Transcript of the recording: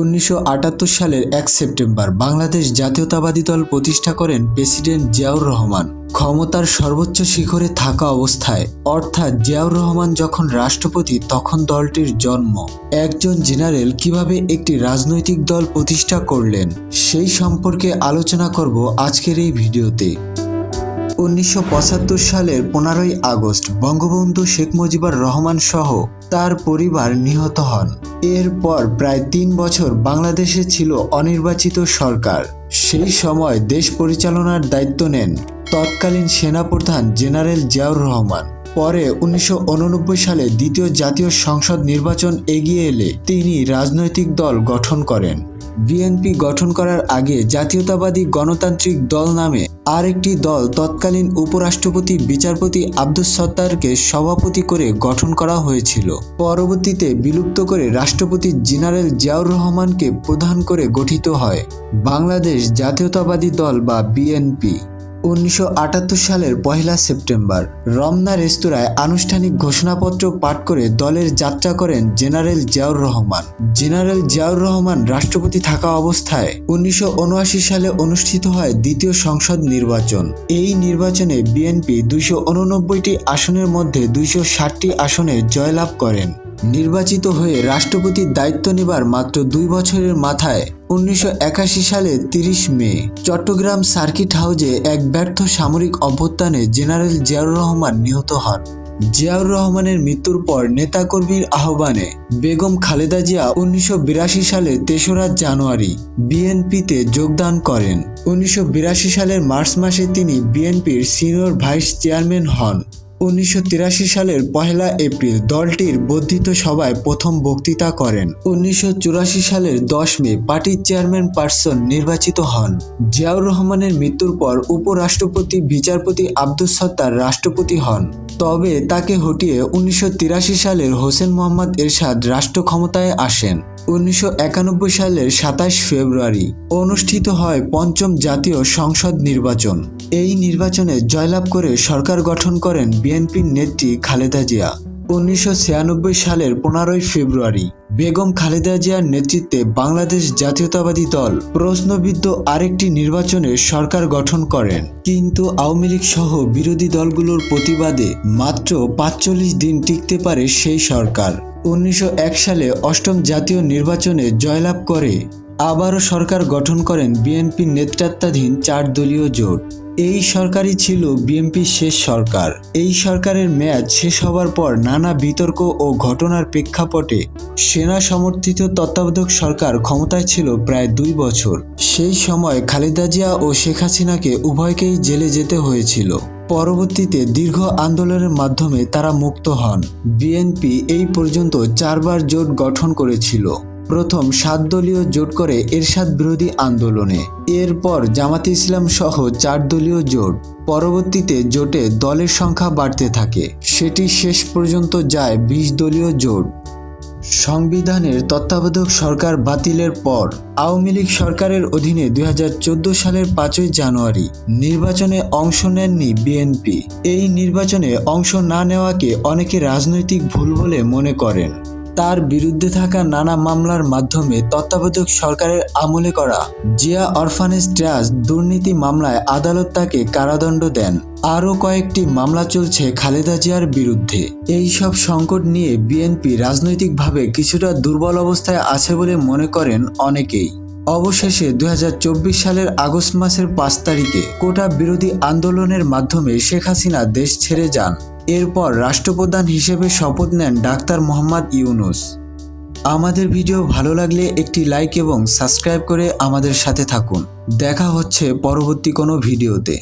উনিশশো আটাত্তর সালের এক সেপ্টেম্বর বাংলাদেশ জাতীয়তাবাদী দল প্রতিষ্ঠা করেন প্রেসিডেন্ট জিয়াউর রহমান। ক্ষমতার সর্বোচ্চ শিখরে থাকা অবস্থায়, অর্থাৎ জিয়াউর রহমান যখন রাষ্ট্রপতি, তখন দলটির জন্ম। একজন জেনারেল কীভাবে একটি রাজনৈতিক দল প্রতিষ্ঠা করলেন, সেই সম্পর্কে আলোচনা করব আজকের এই ভিডিওতে। উনিশশো সালের পনেরোই আগস্ট বঙ্গবন্ধু শেখ মুজিবুর রহমান সহ তার পরিবার নিহত হন। এরপর প্রায় তিন বছর বাংলাদেশে ছিল অনির্বাচিত সরকার। সেই সময় দেশ পরিচালনার দায়িত্ব নেন তৎকালীন সেনাপ্রধান জেনারেল জিয়াউর রহমান। পরে উনিশশো উননব্বই সালে দ্বিতীয় জাতীয় সংসদ নির্বাচন এগিয়ে এলে তিনি রাজনৈতিক দল গঠন করেন। বিএনপি গঠন করার আগে জাতীয়তাবাদী গণতান্ত্রিক দল নামে আরেকটি দল তৎকালীন উপরাষ্ট্রপতি বিচারপতি আব্দুস সত্তারকে সভাপতি করে গঠন করা হয়েছিল। পরবর্তীতে বিলুপ্ত করে রাষ্ট্রপতি জেনারেল জিয়াউর রহমানকে প্রধান করে গঠিত হয়। বাংলাদেশ জাতীয়তাবাদী দল বা বিএনপি। উনিশশো আটাত্তর সালের পহেলা সেপ্টেম্বর, রমনা রেস্তোরাঁয় আনুষ্ঠানিক ঘোষণাপত্র পাঠ করে দলের যাত্রা করেন জেনারেল জিয়াউর রহমান। জেনারেল জিয়াউর রহমান রাষ্ট্রপতি থাকা অবস্থায় উনিশশো উনআশি সালে অনুষ্ঠিত হয় দ্বিতীয় সংসদ নির্বাচন। এই নির্বাচনে বিএনপি দুইশো আসনের মধ্যে দুইশো ষাটটি আসনে জয়লাভ করেন। নির্বাচিত হয়ে রাষ্ট্রপতির দায়িত্ব নেবার মাত্র দুই বছরের মাথায় উনিশশো একাশি সালে তিরিশ মে চট্টগ্রাম সার্কিট হাউজে এক ব্যর্থ সামরিক অভ্যুত্থানে জেনারেল জিয়াউর রহমান নিহত হন। জিয়াউর রহমানের মৃত্যুর পর নেতাকর্মীর আহ্বানে বেগম খালেদা জিয়া উনিশশো বিরাশি সালে তেসরা জানুয়ারি বিএনপিতে যোগদান করেন। উনিশশো বিরাশি সালের মার্চ মাসে তিনি বিএনপির সিনিয়র ভাইস চেয়ারম্যান হন। উনিশশো তিরাশি সালের পহেলা এপ্রিল দলটির বর্ধিত সভায় প্রথম বক্তৃতা করেন। উনিশশো চুরাশি সালের দশ মে পার্টির চেয়ারম্যান পার্সন নির্বাচিত হন। জিয়াউর রহমানের মৃত্যুর পর উপরাষ্ট্রপতি, বিচারপতি আব্দুস সত্তার রাষ্ট্রপতি হন। তবে তাকে হটিয়ে উনিশশো তিরাশি সালের হোসেন মোহাম্মদ এরশাদ রাষ্ট্র ক্ষমতায় আসেন। উনিশশো একানব্বই সালের সাতাশ ফেব্রুয়ারি অনুষ্ঠিত হয় পঞ্চম জাতীয় সংসদ নির্বাচন। এই নির্বাচনে জয়লাভ করে সরকার গঠন করেন বিএনপির নেত্রী খালেদা জিয়া। উনিশশো ছিয়ানব্বই সালের পনেরোই ফেব্রুয়ারি বেগম খালেদা জিয়ার নেতৃত্বে বাংলাদেশ জাতীয়তাবাদী দল প্রশ্নবিদ্ধ আরেকটি নির্বাচনে সরকার গঠন করেন। কিন্তু আওয়ামী লীগ সহ বিরোধী দলগুলোর প্রতিবাদে মাত্র পাঁচচল্লিশ দিন টিকতে পারে সেই সরকার। উনিশশো সালে অষ্টম জাতীয় নির্বাচনে জয়লাভ করে আবারও সরকার গঠন করেন বিএনপির নেতৃত্বাধীন চার দলীয় জোট। এই সরকারই ছিল বিএনপির শেষ সরকার। এই সরকারের মেয়াদ শেষ হবার পর নানা বিতর্ক ও ঘটনার প্রেক্ষাপটে সেনা সমর্থিত তত্ত্বাবধায়ক সরকার ক্ষমতায় ছিল প্রায় দুই বছর। সেই সময় খালেদা জিয়া ও শেখ হাসিনাকে উভয়কেই জেলে যেতে হয়েছিল। পরবর্তীতে দীর্ঘ আন্দোলনের মাধ্যমে তারা মুক্ত হন। বিএনপি এই পর্যন্ত চারবার জোট গঠন করেছিল। প্রথম সাত দলীয় জোট করে এরশাদ বিরোধী আন্দোলনে। এরপর জামাতে ইসলাম সহ চার দলীয় জোট পরবর্তীতে জোটে দলের সংখ্যা বাড়তে থাকে। সেটি শেষ পর্যন্ত যায় বিশ দলীয় জোট। সংবিধানের তত্ত্বাবধায়ক সরকার বাতিলের পর আওয়ামী লীগ সরকারের অধীনে দু হাজার চোদ্দ সালের পাঁচই জানুয়ারি নির্বাচনে অংশ নেননি বিএনপি। এই নির্বাচনে অংশ না নেওয়াকে অনেকে রাজনৈতিক ভুল বলে মনে করেন। তার বিরুদ্ধে থাকা নানা মামলার মাধ্যমে তত্ত্বাবধায়ক সরকারের আমলে করা। জিয়া অরফানেজ ট্রাস্ট দুর্নীতি মামলায় আদালত তাকে কারাদণ্ড দেন। আরও কয়েকটি মামলা চলছে খালেদা জিয়ার বিরুদ্ধে। এই সব সংকট নিয়ে বিএনপি রাজনৈতিকভাবে কিছুটা দুর্বল অবস্থায় আছে বলে মনে করেন অনেকেই। অবশেষে দু হাজার চব্বিশ সালের আগস্ট মাসের পাঁচ তারিখে কোটা বিরোধী আন্দোলনের মাধ্যমে শেখ হাসিনা দেশ ছেড়ে যান। এরপর রাষ্ট্রপ্রধান হিসেবে শপথ নেন ডাক্তার মোহাম্মদ ইউনুস। আমাদের ভিডিও ভালো লাগলে একটি লাইক এবং সাবস্ক্রাইব করে আমাদের সাথে থাকুন। দেখা হচ্ছে পরবর্তী কোনো ভিডিওতে।